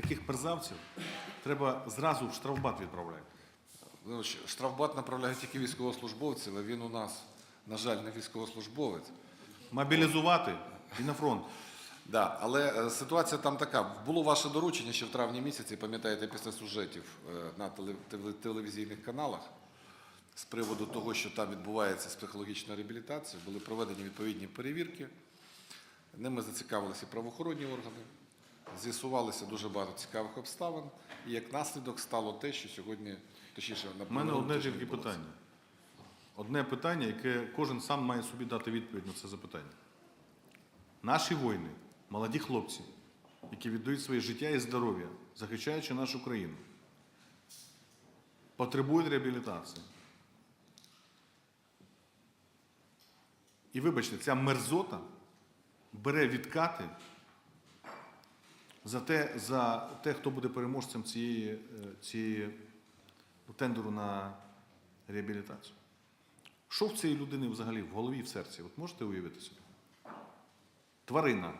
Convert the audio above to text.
таких мерзавців треба зразу в штрафбат відправляти. Ну, Штрафбат направляє тільки військовослужбовців, але він у нас, на жаль, не військовослужбовець. Мобілізувати і на фронт. Да, але е, ситуація там така. Було ваше доручення ще в травні місяці, пам'ятаєте, після сюжетів е, на теле- теле- телевізійних каналах з приводу того, що там відбувається з психологічною реабілітацією, були проведені відповідні перевірки. Ними зацікавилися правоохоронні органи, з'ясувалися дуже багато цікавих обставин, і як наслідок стало те, що сьогодні, точніше, на У мене одне тільки питання. Одне питання, яке кожен сам має собі дати відповідь на це запитання. Наші воїни, молоді хлопці, які віддають своє життя і здоров'я, захищаючи нашу країну, потребують реабілітації. І вибачте, ця мерзота бере відкати за те, за те хто буде переможцем цієї, е, цієї ну, тендеру на реабілітацію. Що в цієї людини взагалі в голові, в серці? От можете уявити собі? Тварина